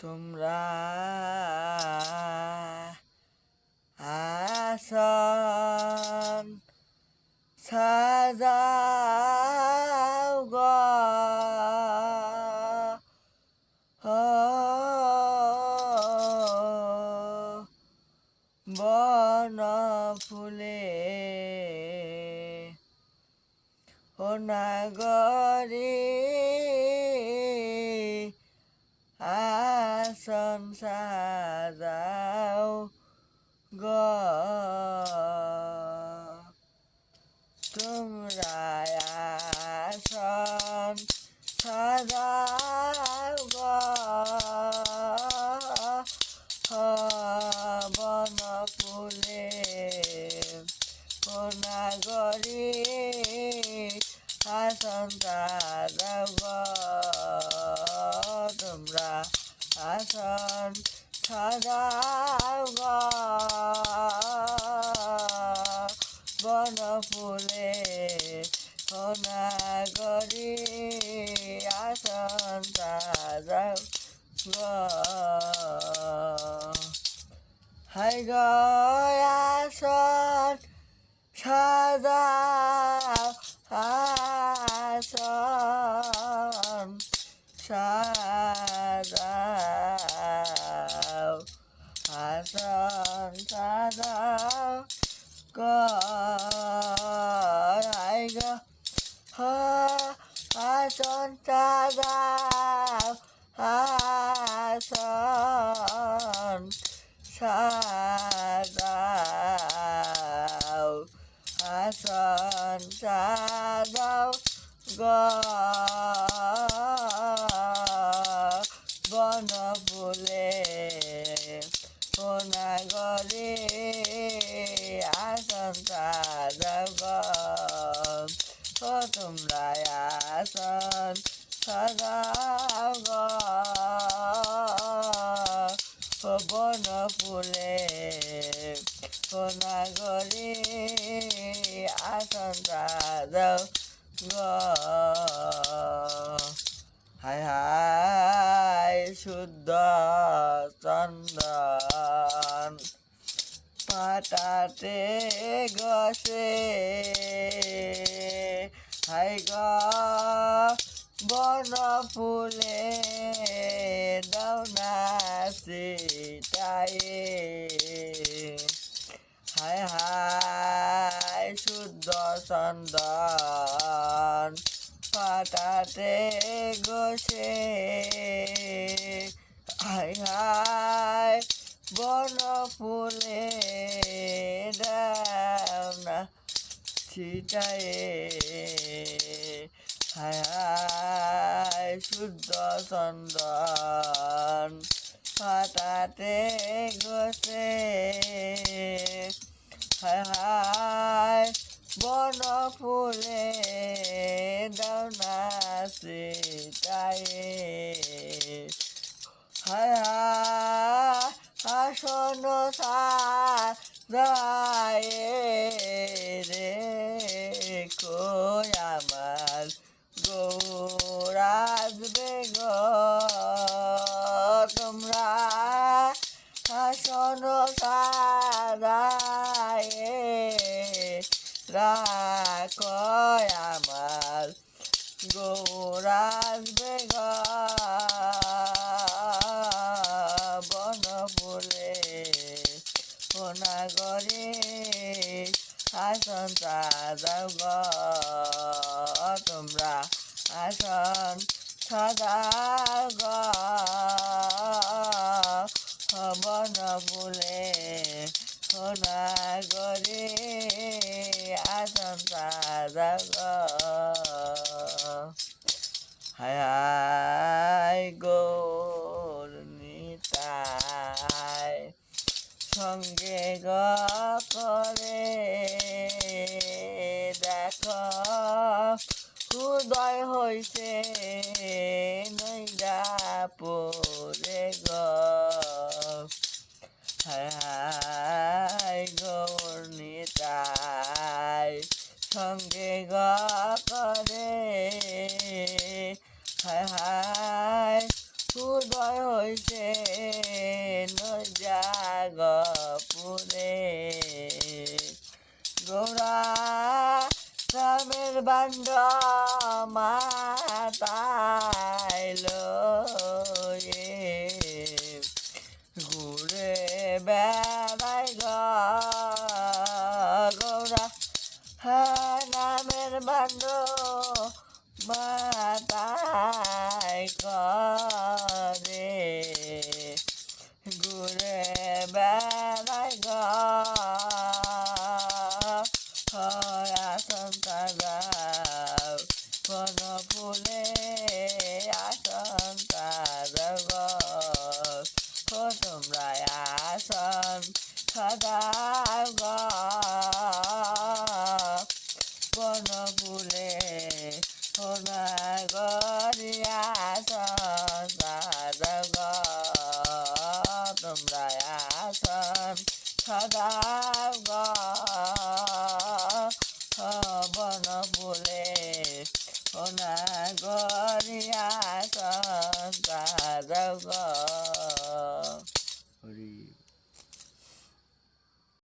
তোমরা আসন সাজাও গো। বন ফুলে ও নাগরী আসন সাজাও গ। আসন সাজাও গ। বন ফুলে নাগরী আসন সাজাও গ। হাই গয়াসন সাজাও আসন সাজাও গাই গা আসন সাজাও আসন সাজাও আসন সাজাও গ বন তোমরা আসন সাজাও গ বন ফুলে সোনাগরে আসন সাজাও গ হায় হায় শুদ্ধ চন্দন পাটাতে গসে হাই গ, বন ফুলে দাওনা সিটায়ে হায় হায়, শুদ্ধ চন্দন পাটাতে গসে হায় হায়, বন ফুলে দাওনা ছিটায়ে হায় হায় শুদ্ধ চন্দন পাটাতে গসে। হায় হায়, বন ফুলে দাওনা সিটায়ে হায় হায়, আসন রে কই আমার গৌরাজ বেগ তোমরা আসন সায় রাখ আমার। গৌরাজ বেগ বন ফুলে সোনাগরে আসন সাজাও গ, তোমরা আসন সাজাও গ বন ফুলে সোনাগরে আসন সাজাও গ। হায় গৌর নিতায় গ করে দেখো উদয় হইছে নৈরা পরে গ। হায় গৌর নিতায় সঙ্গে গ করে। হায় উদয় হইছে রামের বান্ড মাতাইল ঘুরে বেড়াই গৌরা নামের বান্ড মাতাই করে ঘুরে বেড়াই আসন Shiva